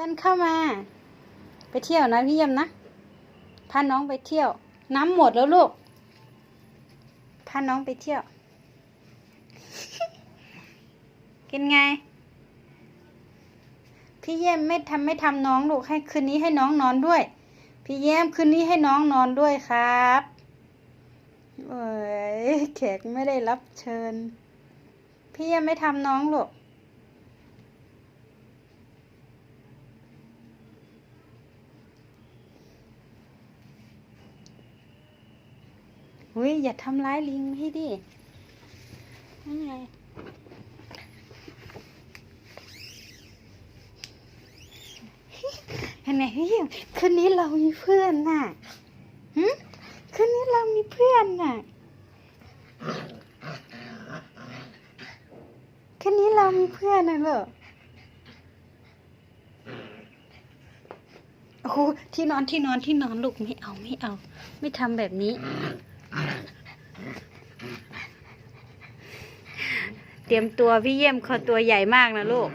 ชิญเข้ามา ไปเที่ยวนะพี่เยี่ยมนะพาน้องไปเที่ยว น้ำหมดแล้วลูกพาน้องไปเที่ยว กินไง พี่เยี่ยมไม่ทำไม่ทำน้องลูกให้คืนนี้ให้น้องนอนด้วย พี่เยี่ยมคืนนี้ให้น้องนอนด้วยครับเอ้ยแขกไม่ได้รับเชิญ พี่เยี่ยมไม่ทำน้องลูก อุ้ย อย่าทำร้ายลิงพี่ดินั่นไงเห็นไหมพี่คืนนี้เรามีเพื่อนน่ะหึคืนนี้เรามีเพื่อนน่ะคืนนี้เรามีเพื่อนนะเหรอโอ้โหที่นอนที่นอนที่นอนลูกไม่เอาไม่เอา ไม่ทำแบบนี้ เตรียมตัวพี่เยี่ยมเขาตัวใหญ่มากนะลูก